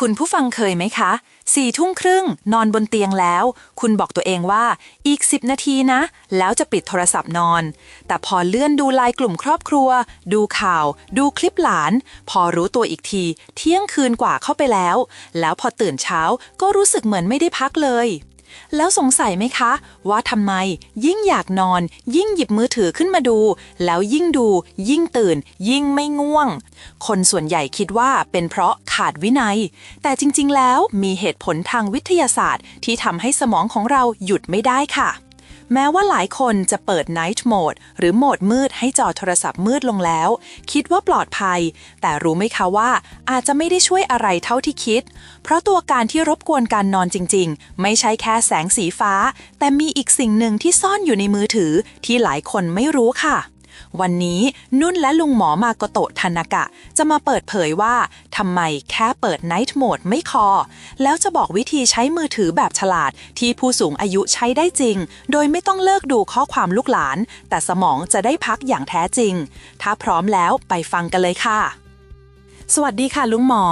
คุณผู้ฟังเคยไหมคะสี่ทุ่มครึ่งนอนบนเตียงแล้ว คุณบอกตัวเองว่าอีก 10 นาทีนะ แล้วจะปิดโทรศัพท์นอน แต่พอเลื่อนดูไลน์กลุ่มครอบครัว ดูข่าว ดูคลิปหลาน พอรู้ตัวอีกที เที่ยงคืนกว่าเข้าไปแล้ว แล้วพอตื่นเช้าก็รู้สึกเหมือนไม่ได้พักเลย แล้วสงสัยไหมคะ ว่าทำไมยิ่งอยากนอน ยิ่งหยิบมือถือขึ้นมาดู แล้วยิ่งดู ยิ่งตื่น ยิ่งไม่ง่วง คนส่วนใหญ่คิดว่าเป็นเพราะขาดวินัย แต่จริงๆ แล้วมีเหตุผลทางวิทยาศาสตร์ที่ทำให้สมองของเราหยุดไม่ได้ค่ะ แม้ว่าหลายคนจะเปิด Night Mode หรือโหมดมืดให้จอโทรศัพท์มืดลงแล้ว คิดว่าปลอดภัย แต่รู้ไหมคะว่าอาจจะไม่ได้ช่วยอะไรเท่าที่คิด เพราะตัวการที่รบกวนการนอนจริง ๆ ไม่ใช่แค่แสงสีฟ้า แต่มีอีกสิ่งหนึ่งที่ซ่อนอยู่ในมือถือที่หลายคนไม่รู้ค่ะ วันนี้นุ่นและลุงหมอมาโกโตะทานากะ จะมาเปิดเผยว่าทำไมแค่เปิดไนท์โหมดไม่คอแล้วจะบอกวิธีใช้มือถือแบบฉลาด ที่ผู้สูงอายุใช้ได้จริง โดยไม่ต้องเลิกดูข้อความลูกหลาน แต่สมองจะได้พักอย่างแท้จริง ถ้าพร้อมแล้วไปฟังกันเลยค่ะ สวัสดีค่ะลุงหมอ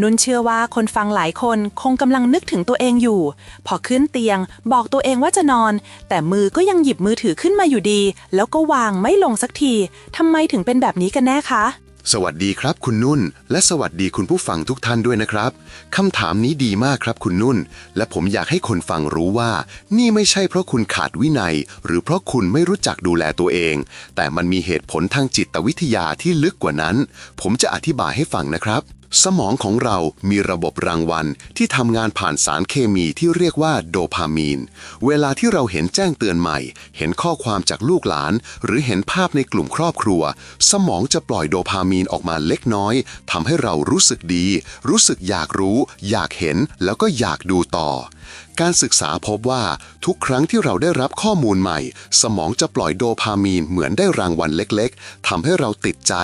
นุ่นเชื่อว่าคนฟังหลายคนคงกำลังนึกถึงตัวเองอยู่ พอขึ้นเตียง บอกตัวเองว่าจะนอน แต่มือก็ยังหยิบมือถือขึ้นมาอยู่ดี แล้วก็วางไม่ลงสักทีทำไมถึงเป็นแบบนี้กันแน่คะ สวัสดีครับคุณนุ่น และสวัสดีคุณผู้ฟังทุกท่านด้วยนะครับคำถามนี้ดีมากครับคุณนุ่น และผมอยากให้คนฟังรู้ว่า นี่ไม่ใช่เพราะคุณขาดวินัย หรือเพราะคุณไม่รู้จักดูแลตัวเอง แต่มันมีเหตุผลทางจิตวิทยาที่ลึกกว่านั้น ผมจะอธิบายให้ฟังนะครับ สมองของเรามีระบบรางวัลที่ทำงานผ่านสารเคมีที่เรียกว่าโดพามีน เวลาที่เราเห็นแจ้งเตือนใหม่ เห็นข้อความจากลูกหลาน หรือเห็นภาพในกลุ่มครอบครัว สมองจะปล่อยโดพามีนออกมาเล็กน้อยทำให้เรารู้สึกดี รู้สึกอยากรู้ อยากเห็นแล้วก็อยากดูต่อ การศึกษาพบว่าทุกครั้งที่เราได้รับข้อมูลใหม่ สมองจะปล่อยโดพามีนเหมือนได้รางวัลเล็กๆทำให้เราติดใจ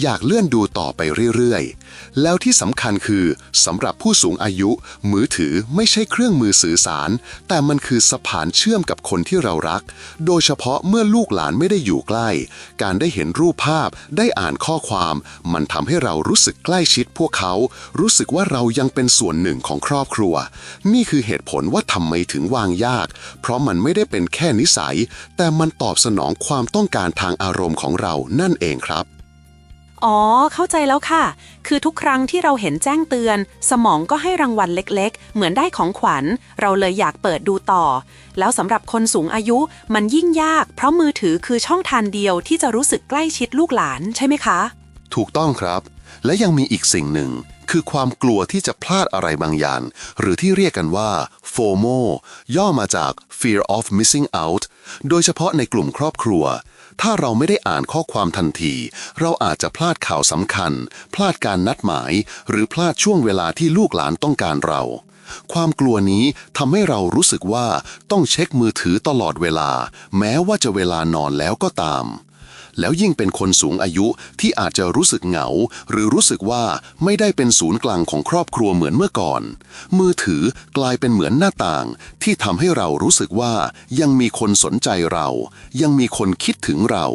อยากเลื่อนดูต่อไปเรื่อยๆ แล้วที่สำคัญคือสำหรับผู้สูงอายุ มือถือไม่ใช่เครื่องมือสื่อสาร แต่มันคือสะพานเชื่อมกับคนที่เรารัก โดยเฉพาะเมื่อลูกหลานไม่ได้อยู่ใกล้ การได้เห็นรูปภาพได้อ่านข้อความ มันทำให้เรารู้สึกใกล้ชิดพวกเขา รู้สึกว่าเรายังเป็นส่วนหนึ่งของครอบครัว นี่คือเหตุผลว่าว่าทำไมถึงวางยาก เพราะมันไม่ได้เป็นแค่นิสัย แต่มันตอบสนองความต้องการทางอารมณ์ของเรานั่นเองครับ อ๋อ เข้าใจแล้วค่ะ คือทุกครั้งที่เราเห็นแจ้งเตือน สมองก็ให้รางวัลเล็กๆ เหมือนได้ของขวัญ เราเลยอยากเปิดดูต่อ แล้วสำหรับคนสูงอายุมันยิ่งยาก เพราะมือถือคือช่องทางเดียวที่จะรู้สึกใกล้ชิดลูกหลานใช่ไหมคะ ถูกต้องครับ และยังมีอีกสิ่งหนึ่ง คือความกลัวที่จะพลาดอะไรบางอย่าง หรือที่เรียกกันว่า FOMO ย่อมาจาก Fear of Missing Out โดยเฉพาะในกลุ่มครอบครัว ถ้าเราไม่ได้อ่านข้อความทันที เราอาจจะพลาดข่าวสำคัญ พลาดการนัดหมาย หรือพลาดช่วงเวลาที่ลูกหลานต้องการเรา ความกลัวนี้ทำให้เรารู้สึกว่าต้องเช็คมือถือตลอดเวลา แม้ว่าจะเวลานอนแล้วก็ตาม แล้วยิ่งเป็นคนสูงอายุที่อาจจะรู้สึกเหงา หรือรู้สึกว่าไม่ได้เป็นศูนย์กลางของครอบครัวเหมือนเมื่อก่อน มือถือกลายเป็นเหมือนหน้าต่าง ที่ทำให้เรารู้สึกว่ายังมีคนสนใจเรา ยังมีคนคิดถึงเรา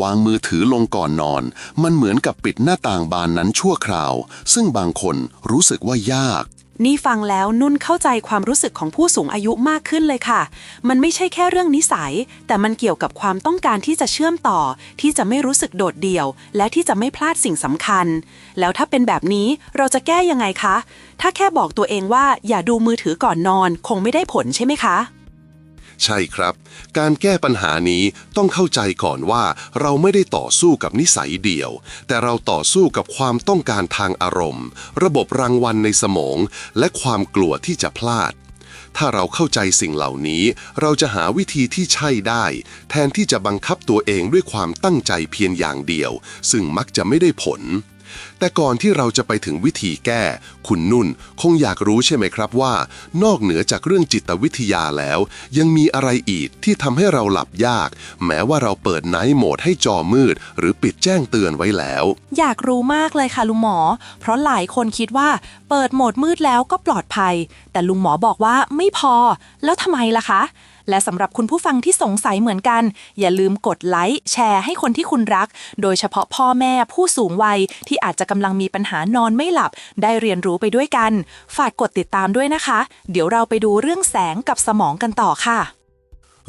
วางมือถือลงก่อนนอน มันเหมือนกับปิดหน้าต่างบานนั้นชั่วคราว ซึ่งบางคนรู้สึกว่ายาก นี่ฟังแล้วนุ่นเข้าใจความรู้สึกของผู้สูงอายุมากขึ้นเลยค่ะ มันไม่ใช่แค่เรื่องนิสัย แต่มันเกี่ยวกับความต้องการที่จะเชื่อมต่อ ที่จะไม่รู้สึกโดดเดี่ยว และที่จะไม่พลาดสิ่งสำคัญ แล้วถ้าเป็นแบบนี้เราจะแก้ยังไงคะ ถ้าแค่บอกตัวเองว่าอย่าดูมือถือก่อนนอน คงไม่ได้ผลใช่ไหมคะ ใช่ครับ การแก้ปัญหานี้ต้องเข้าใจก่อนว่าเราไม่ได้ต่อสู้กับนิสัยเดียว แต่เราต่อสู้กับความต้องการทางอารมณ์ ระบบรางวัลในสมอง และความกลัวที่จะพลาด ถ้าเราเข้าใจสิ่งเหล่านี้ เราจะหาวิธีที่ใช่ได้ แทนที่จะบังคับตัวเองด้วยความตั้งใจเพียงอย่างเดียว ซึ่งมักจะไม่ได้ผล แต่ก่อนที่เราจะไปถึงวิธีแก้ คุณนุ่นคงอยากรู้ใช่ไหมครับว่า นอกเหนือจากเรื่องจิตวิทยาแล้ว ยังมีอะไรอีกที่ทำให้เราหลับยาก แม้ว่าเราเปิดไนท์โหมดให้จอมืด หรือปิดแจ้งเตือนไว้แล้ว อยากรู้มากเลยค่ะลุงหมอ เพราะหลายคนคิดว่า เปิดโหมดมืดแล้วก็ปลอดภัย แต่ลุงหมอบอกว่าไม่พอ แล้วทำไมล่ะคะ และสำหรับคุณผู้ฟังที่สงสัยเหมือนกัน อย่าลืมกดไลค์แชร์ให้คนที่คุณรัก โดยเฉพาะพ่อแม่ผู้สูงวัย ที่อาจจะกำลังมีปัญหานอนไม่หลับ ได้เรียนรู้ไปด้วยกัน ฝากกดติดตามด้วยนะคะ เดี๋ยวเราไปดูเรื่องแสงกับสมองกันต่อค่ะ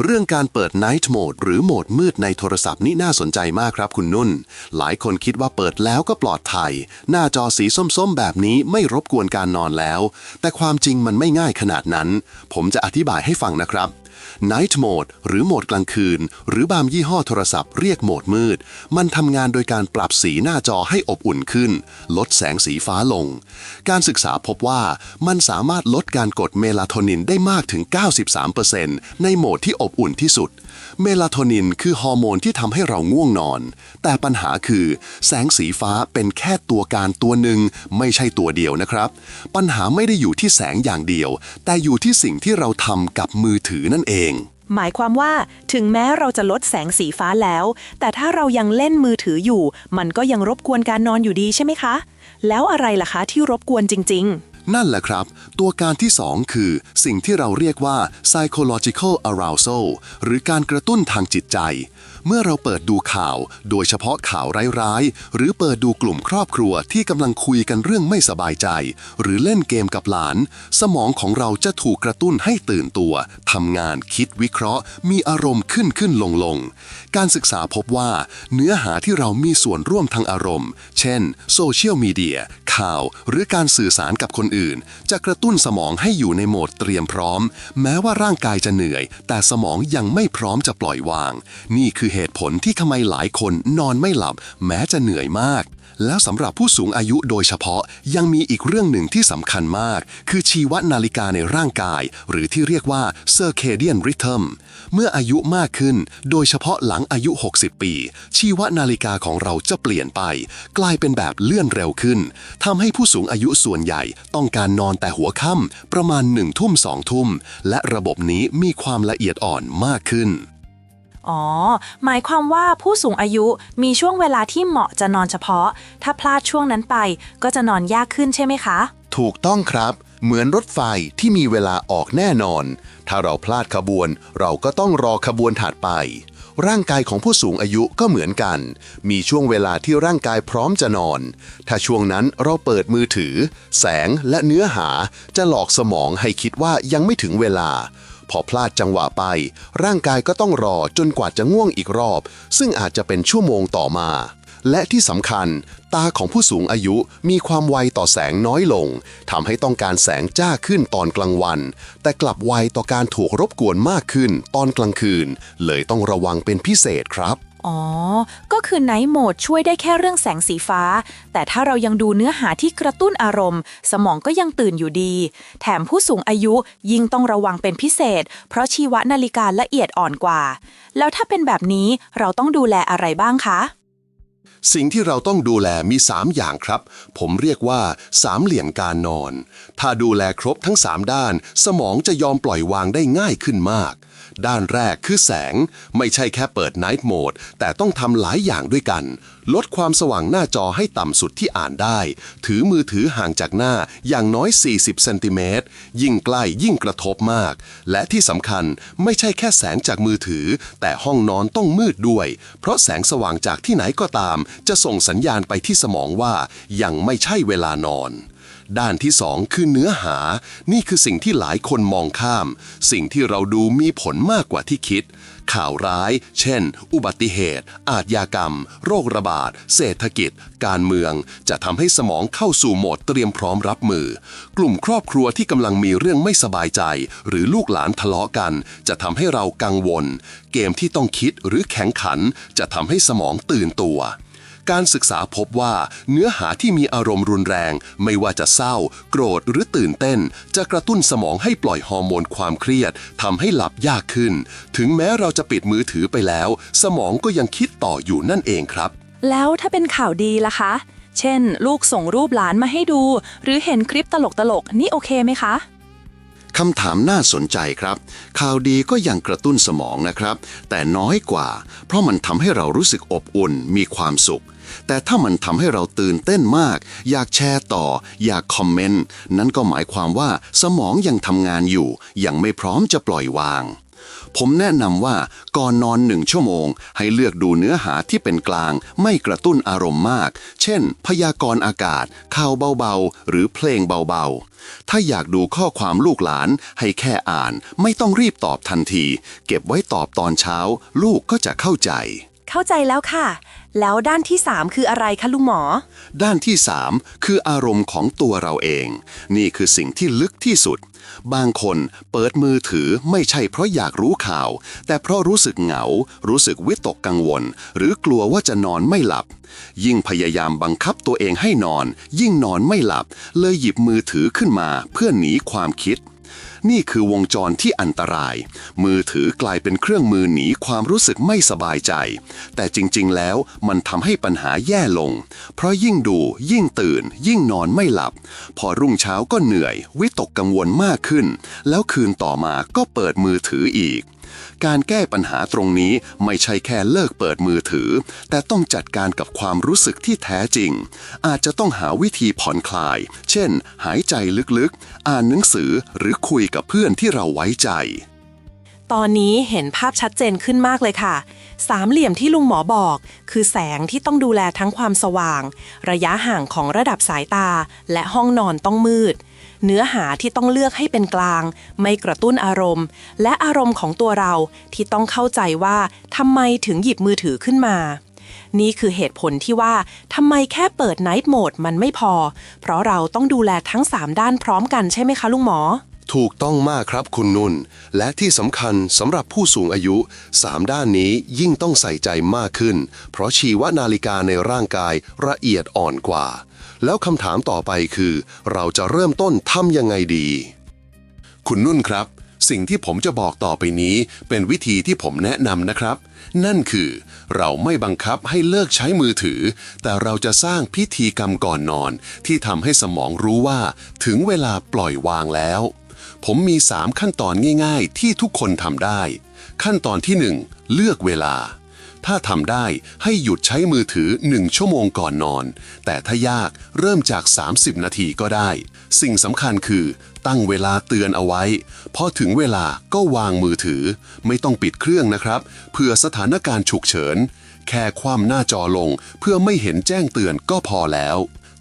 เรื่องการเปิด Night Mode หรือโหมดมืดในโทรศัพท์นี่น่าสนใจมากครับคุณนุ่น หลายคนคิดว่าเปิดแล้วก็ปลอดภัย หน้าจอสีส้มๆ แบบนี้ไม่รบกวนการนอนแล้ว แต่ความจริงมันไม่ง่ายขนาดนั้น ผมจะอธิบายให้ฟังนะครับ Night Mode หรือโหมดกลางคืน หรือบางยี่ห้อโทรศัพท์เรียกโหมดมืด มันทำงานโดยการปรับสีหน้าจอให้อบอุ่นขึ้น ลดแสงสีฟ้าลง การศึกษาพบว่ามันสามารถลดการกดเมลาโทนินได้มากถึง 93%ในโหมดที่อบอุ่นที่สุด เมลาโทนินคือฮอร์โมนที่ทำให้เราง่วงนอน แต่ปัญหาคือ แสงสีฟ้าเป็นแค่ตัวการตัวหนึ่ง ไม่ใช่ตัวเดียวนะครับ ปัญหาไม่ได้อยู่ที่แสงอย่างเดียว แต่อยู่ที่สิ่งที่เราทำกับมือถือนั่นเอง หมายความว่าถึงแม้เราจะลดแสงสีฟ้าแล้ว แต่ถ้าเรายังเล่นมือถืออยู่ มันก็ยังรบกวนการนอนอยู่ดีใช่ไหมคะ แล้วอะไรล่ะคะที่รบกวนจริง ๆ นั่นแหละครับ ตัวการที่ 2 คือ สิ่งที่เราเรียกว่า psychological arousal หรือการกระตุ้นทางจิตใจเมื่อเราเปิดดูข่าว โดยเฉพาะข่าวร้ายๆ หรือเปิดดูกลุ่มครอบครัวที่กำลังคุยกันเรื่องไม่สบายใจ หรือเล่นเกมกับหลาน สมองของเราจะถูกกระตุ้นให้ตื่นตัวทำงานคิดวิเคราะห์ มีอารมณ์ขึ้นขึ้นลงลงการศึกษาพบว่า เนื้อหาที่เรามีส่วนร่วมทางอารมณ์ เช่นโซเชียลมีเดียข่าว หรือการสื่อสารกับคนอื่น จะกระตุ้นสมองให้อยู่ในโหมดเตรียมพร้อม แม้ว่าร่างกายจะเหนื่อย แต่สมองยังไม่พร้อมจะปล่อยวาง นี่คือเหตุผลที่ทำไมหลายคนนอนไม่หลับ แม้จะเหนื่อยมาก แล้วสำหรับผู้สูงอายุโดยเฉพาะยังมีอีกเรื่องหนึ่งที่สำคัญมาก คือชีวนาฬิกาในร่างกาย หรือที่เรียกว่า circadian rhythm เมื่ออายุมากขึ้น โดยเฉพาะหลังอายุ 60 ปี ชีวนาฬิกาของเราจะเปลี่ยนไป กลายเป็นแบบเลื่อนเร็วขึ้นทำให้ผู้สูงอายุส่วนใหญ่ ต้องการนอนแต่หัวค่ำประมาณ1ทุ่ม2ทุ่มและระบบนี้มีความละเอียดอ่อนมากขึ้น อ๋อ หมายความว่าผู้สูงอายุมีช่วงเวลาที่เหมาะจะนอนเฉพาะ ถ้าพลาดช่วงนั้นไปก็จะนอนยากขึ้นใช่ไหมคะ ถูกต้องครับ เหมือนรถไฟที่มีเวลาออกแน่นอน ถ้าเราพลาดขบวน เราก็ต้องรอขบวนถัดไป ร่างกายของผู้สูงอายุก็เหมือนกัน มีช่วงเวลาที่ร่างกายพร้อมจะนอน ถ้าช่วงนั้นเราเปิดมือถือ แสงและเนื้อหาจะหลอกสมองให้คิดว่ายังไม่ถึงเวลา พอพลาดจังหวะไป ร่างกายก็ต้องรอจนกว่าจะง่วงอีกรอบ ซึ่งอาจจะเป็นชั่วโมงต่อมา และที่สำคัญ ตาของผู้สูงอายุมีความไวต่อแสงน้อยลงทำให้ต้องการแสงจ้าขึ้นตอนกลางวัน แต่กลับไวต่อการถูกรบกวนมากขึ้นตอนกลางคืน เลยต้องระวังเป็นพิเศษครับ อ๋อ ก็คือไนท์โหมดช่วยได้แค่เรื่องแสงสีฟ้า แต่ถ้าเรายังดูเนื้อหาที่กระตุ้นอารมณ์ สมองก็ยังตื่นอยู่ดี แถมผู้สูงอายุยิ่งต้องระวังเป็นพิเศษ เพราะชีวนาฬิกาละเอียดอ่อนกว่า แล้วถ้าเป็นแบบนี้เราต้องดูแลอะไรบ้างคะ สิ่งที่เราต้องดูแลมี 3 อย่างครับ ผมเรียกว่าสามเหลี่ยมการนอน ถ้าดูแลครบทั้ง 3 ด้าน สมองจะยอมปล่อยวางได้ง่ายขึ้นมากด้านแรกคือแสงไม่ใช่แค่เปิด Night Mode แต่ต้องทำหลายอย่างด้วยกัน ลดความสว่างหน้าจอให้ต่ำสุดที่อ่านได้ ถือมือถือห่างจากหน้าอย่างน้อย 40เซนติเมตรยิ่งใกล้ยิ่งกระทบมาก และที่สำคัญไม่ใช่แค่แสงจากมือถือ แต่ห้องนอนต้องมืดด้วย เพราะแสงสว่างจากที่ไหนก็ตาม จะส่งสัญญาณไปที่สมองว่ายังไม่ใช่เวลานอน ด้านที่สองคือเนื้อหา นี่คือสิ่งที่หลายคนมองข้าม สิ่งที่เราดูมีผลมากกว่าที่คิด ข่าวร้าย เช่น อุบัติเหตุ อาทยากรรม โรคระบาด เศรษฐกิจ การเมือง จะทำให้สมองเข้าสู่โหมดเตรียมพร้อมรับมือ กลุ่มครอบครัวที่กำลังมีเรื่องไม่สบายใจ หรือลูกหลานทะเลาะกัน จะทำให้เรากังวล เกมที่ต้องคิดหรือแข่งขัน จะทำให้สมองตื่นตัว การศึกษาพบว่าเนื้อหาที่มีอารมณ์รุนแรง ไม่ว่าจะเศร้า โกรธหรือตื่นเต้น จะกระตุ้นสมองให้ปล่อยฮอร์โมนความเครียดทำให้หลับยากขึ้น ถึงแม้เราจะปิดมือถือไปแล้ว สมองก็ยังคิดต่ออยู่นั่นเองครับ แล้วถ้าเป็นข่าวดีล่ะคะ เช่น ลูกส่งรูปหลานมาให้ดู หรือเห็นคลิปตลกๆนี่โอเคไหมคะคำถามน่าสนใจครับ ข่าวดีก็ยังกระตุ้นสมองนะครับ แต่น้อยกว่า เพราะมันทำให้เรารู้สึกอบอุ่น มีความสุข แต่ถ้ามันทำให้เราตื่นเต้นมาก อยากแชร์ต่อ อยากคอมเมนต์ นั่นก็หมายความว่าสมองยังทำงานอยู่ ยังไม่พร้อมจะปล่อยวาง ผมแนะนำว่าก่อนนอนหนึ่งชั่วโมง ให้เลือกดูเนื้อหาที่เป็นกลาง ไม่กระตุ้นอารมณ์มาก เช่น พยากรณ์อากาศ ข่าวเบาๆ หรือเพลงเบาๆ ถ้าอยากดูข้อความลูกหลาน ให้แค่อ่าน ไม่ต้องรีบตอบทันที เก็บไว้ตอบตอนเช้า ลูกก็จะเข้าใจ เข้าใจแล้วค่ะ แล้วด้านที่ 3 คืออะไรคะลุงหมอ ด้านที่ 3 คืออารมณ์ของตัวเราเอง นี่คือสิ่งที่ลึกที่สุด บางคนเปิดมือถือไม่ใช่เพราะอยากรู้ข่าว แต่เพราะรู้สึกเหงา รู้สึกวิตกกังวล หรือกลัวว่าจะนอนไม่หลับ ยิ่งพยายามบังคับตัวเองให้นอน ยิ่งนอนไม่หลับ เลยหยิบมือถือขึ้นมาเพื่อหนีความคิด นี่คือวงจรที่อันตราย มือถือกลายเป็นเครื่องมือหนีความรู้สึกไม่สบายใจ แต่จริงๆ แล้วมันทำให้ปัญหาแย่ลง เพราะยิ่งดู ยิ่งตื่น ยิ่งนอนไม่หลับ พอรุ่งเช้าก็เหนื่อย วิตกกังวลมากขึ้น แล้วคืนต่อมาก็เปิดมือถืออีก การแก้ปัญหาตรงนี้ไม่ใช่แค่เลิกเปิดมือถือ แต่ต้องจัดการกับความรู้สึกที่แท้จริง อาจจะต้องหาวิธีผ่อนคลาย เช่น หายใจลึกๆ อ่านหนังสือหรือคุยกับเพื่อนที่เราไว้ใจ ตอนนี้เห็นภาพชัดเจนขึ้นมากเลยค่ะ สามเหลี่ยมที่ลุงหมอบอก คือแสงที่ต้องดูแลทั้งความสว่าง ระยะห่างของระดับสายตา และห้องนอนต้องมืด เนื้อหาที่ต้องเลือกให้เป็นกลาง ไม่กระตุ้นอารมณ์ และอารมณ์ของตัวเราที่ต้องเข้าใจว่าทำไมถึงหยิบมือถือขึ้นมา นี่คือเหตุผลที่ว่าทำไมแค่เปิด Night Mode มันไม่พอ เพราะเราต้องดูแลทั้ง 3 ด้านพร้อมกันใช่ไหมคะลุงหมอถูกต้องมากครับคุณนุ่น และที่สำคัญสำหรับผู้สูงอายุ 3 ด้านนี้ยิ่งต้องใส่ใจมากขึ้น เพราะชีวนาฬิกาในร่างกายละเอียดอ่อนกว่า แล้วคำถามต่อไปคือ เราจะเริ่มต้นทำยังไงดี คุณนุ่นครับ สิ่งที่ผมจะบอกต่อไปนี้ เป็นวิธีที่ผมแนะนำนะครับ นั่นคือ เราไม่บังคับให้เลิกใช้มือถือ แต่เราจะสร้างพิธีกรรมก่อนนอน ที่ทำให้สมองรู้ว่า ถึงเวลาปล่อยวางแล้ว ผมมี 3 ขั้นตอนง่าย ๆ ที่ทุกคนทำได้ ขั้นตอนที่ 1 เลือกเวลา ถ้าทำได้ให้หยุดใช้มือถือ 1 ชั่วโมงก่อนนอน แต่ถ้ายากเริ่มจาก 30 นาทีก็ได้ สิ่งสำคัญคือ ตั้งเวลาเตือนเอาไว้ พอถึงเวลาก็วางมือถือ ไม่ต้องปิดเครื่องนะครับ เพื่อสถานการณ์ฉุกเฉิน แค่ความหน้าจอลงเพื่อไม่เห็นแจ้งเตือนก็พอแล้ว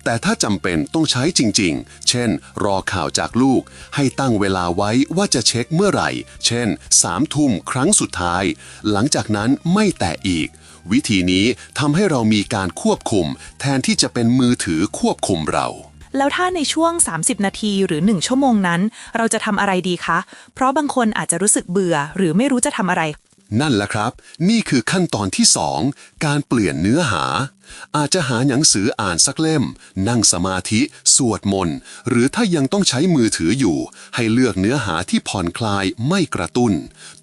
แต่ถ้าจำเป็นต้องใช้จริง ๆ เช่น รอข่าวจากลูก ให้ตั้งเวลาไว้ว่าจะเช็คเมื่อไหร่ เช่น3ทุ่มครั้งสุดท้าย หลังจากนั้นไม่แตะอีก วิธีนี้ทำให้เรามีการควบคุม แทนที่จะเป็นมือถือควบคุมเรา แล้วถ้าในช่วง 30 นาทีหรือ 1 ชั่วโมงนั้น เราจะทำอะไรดีคะ เพราะบางคนอาจจะรู้สึกเบื่อ หรือไม่รู้จะทำอะไร นั่นแหละครับ นี่คือขั้นตอนที่ 2 การเปลี่ยนเนื้อหา อาจจะหาหนังสืออ่านสักเล่ม นั่งสมาธิ สวดมนต์ หรือถ้ายังต้องใช้มือถืออยู่ ให้เลือกเนื้อหาที่ผ่อนคลายไม่กระตุ้น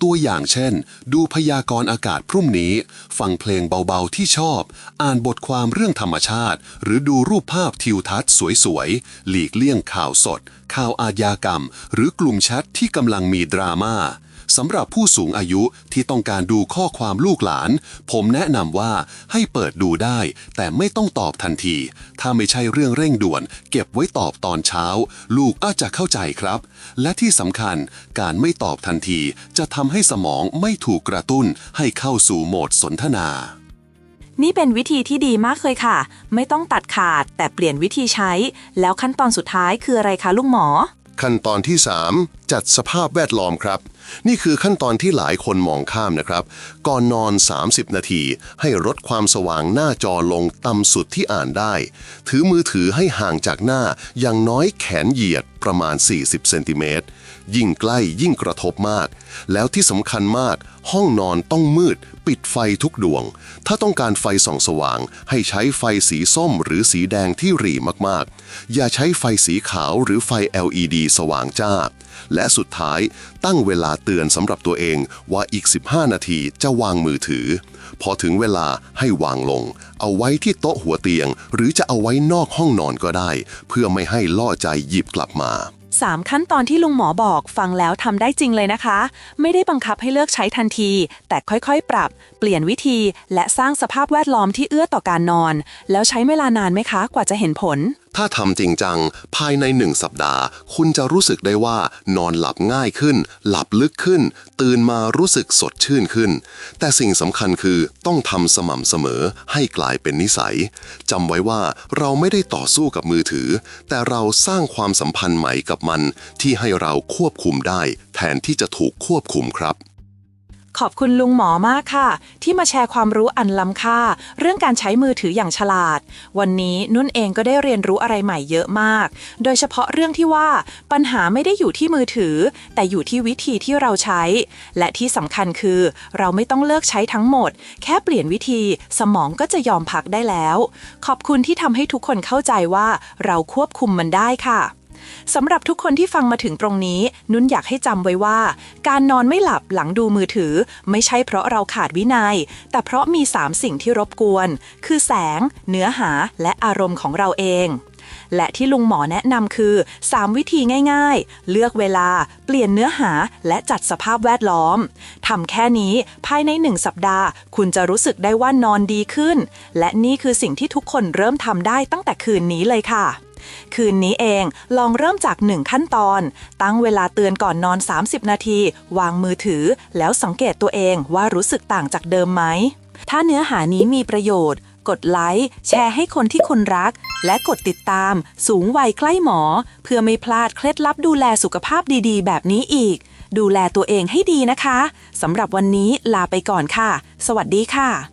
ตัวอย่างเช่น ดูพยากรณ์อากาศพรุ่งนี้ ฟังเพลงเบาๆที่ชอบ อ่านบทความเรื่องธรรมชาติ หรือดูรูปภาพทิวทัศน์สวยๆ หลีกเลี่ยงข่าวสด ข่าวอาญากรรม หรือกลุ่มแชทที่กำลังมีดราม่า สำหรับผู้สูงอายุที่ต้องการดูข้อความลูกหลาน ผมแนะนำว่าให้เปิดดูได้ แต่ไม่ต้องตอบทันที ถ้าไม่ใช่เรื่องเร่งด่วน เก็บไว้ตอบตอนเช้า ลูกอาจจะเข้าใจครับ และที่สำคัญการไม่ตอบทันทีจะทำให้สมองไม่ถูกกระตุ้นให้เข้าสู่โหมดสนทนานี่เป็นวิธีที่ดีมากเลยค่ะ ไม่ต้องตัดขาดแต่เปลี่ยนวิธีใช้ แล้วขั้นตอนสุดท้ายคืออะไรคะลุงหมอ ขั้นตอนที่ 3 จัดสภาพแวดล้อมครับ นี่คือขั้นตอนที่หลายคนมองข้ามนะครับ ก่อนนอน 30 นาที ให้ลดความสว่างหน้าจอลงต่ำสุดที่อ่านได้ ถือมือถือให้ห่างจากหน้าอย่างน้อยแขนเหยียดประมาณ 40 เซนติเมตร ยิ่งใกล้ยิ่งกระทบมาก แล้วที่สำคัญมาก ห้องนอนต้องมืดปิดไฟทุกดวง ถ้าต้องการไฟส่องสว่าง ให้ใช้ไฟสีส้มหรือสีแดงที่หรี่มากๆ อย่าใช้ไฟสีขาวหรือไฟ LED สว่างจ้า และสุดท้ายตั้งเวลาเตือนสำหรับตัวเองว่าอีก 15 นาทีจะวางมือถือ พอถึงเวลาให้วางลง เอาไว้ที่โต๊ะหัวเตียง หรือจะเอาไว้นอกห้องนอนก็ได้ เพื่อไม่ให้ล่อใจหยิบกลับมา 3 ขั้นตอนที่ลุงหมอบอกฟังแล้วทำได้จริงเลยนะคะ ไม่ได้บังคับให้เลือกใช้ทันที แต่ค่อยๆ ปรับ เปลี่ยนวิธี และสร้างสภาพแวดล้อมที่เอื้อต่อการนอน แล้วใช้เวลานานไหมคะ กว่าจะเห็นผล ถ้าทำจริงจัง ภายในหนึ่งสัปดาห์ คุณจะรู้สึกได้ว่า นอนหลับง่ายขึ้น หลับลึกขึ้น ตื่นมารู้สึกสดชื่นขึ้น แต่สิ่งสำคัญคือต้องทำสม่ำเสมอให้กลายเป็นนิสัยจำไว้ว่าเราไม่ได้ต่อสู้กับมือถือ แต่เราสร้างความสัมพันธ์ใหม่กับมัน ที่ให้เราควบคุมได้ แทนที่จะถูกควบคุมครับ ขอบคุณลุงหมอมากค่ะ ที่มาแชร์ความรู้อันล้ำค่า เรื่องการใช้มือถืออย่างฉลาด วันนี้นุ่นเองก็ได้เรียนรู้อะไรใหม่เยอะมาก โดยเฉพาะเรื่องที่ว่าปัญหาไม่ได้อยู่ที่มือถือ แต่อยู่ที่วิธีที่เราใช้ และที่สำคัญคือ เราไม่ต้องเลิกใช้ทั้งหมด แค่เปลี่ยนวิธีสมองก็จะยอมพักได้แล้ว ขอบคุณที่ทำให้ทุกคนเข้าใจว่าเราควบคุมมันได้ค่ะ สำหรับทุกคนที่ฟังมาถึงตรงนี้ นุ่นอยากให้จำไว้ว่า การนอนไม่หลับหลังดูมือถือ ไม่ใช่เพราะเราขาดวินัย แต่เพราะมี 3 สิ่งที่รบกวน คือแสง เนื้อหาและอารมณ์ของเราเองและที่ลุงหมอแนะนำคือ 3 วิธีง่ายๆ เลือกเวลา เปลี่ยนเนื้อหา และจัดสภาพแวดล้อม ทำแค่นี้ภายในหนึ่งสัปดาห์ คุณจะรู้สึกได้ว่านอนดีขึ้น และนี่คือสิ่งที่ทุกคนเริ่มทำได้ตั้งแต่คืนนี้เลยค่ะ คืนนี้เองลองเริ่มจาก 1 ขั้นตอน ตั้งเวลาเตือนก่อนนอน 30 นาที วางมือถือ แล้วสังเกตตัวเองว่ารู้สึกต่างจากเดิมไหม ถ้าเนื้อหานี้มีประโยชน์ กดไลค์แชร์ให้คนที่คุณรัก และกดติดตาม สูงวัยใกล้หมอ เพื่อไม่พลาดเคล็ดลับดูแลสุขภาพดีๆ แบบนี้อีก ดูแลตัวเองให้ดีนะคะสำหรับวันนี้ลาไปก่อนค่ะ สวัสดีค่ะ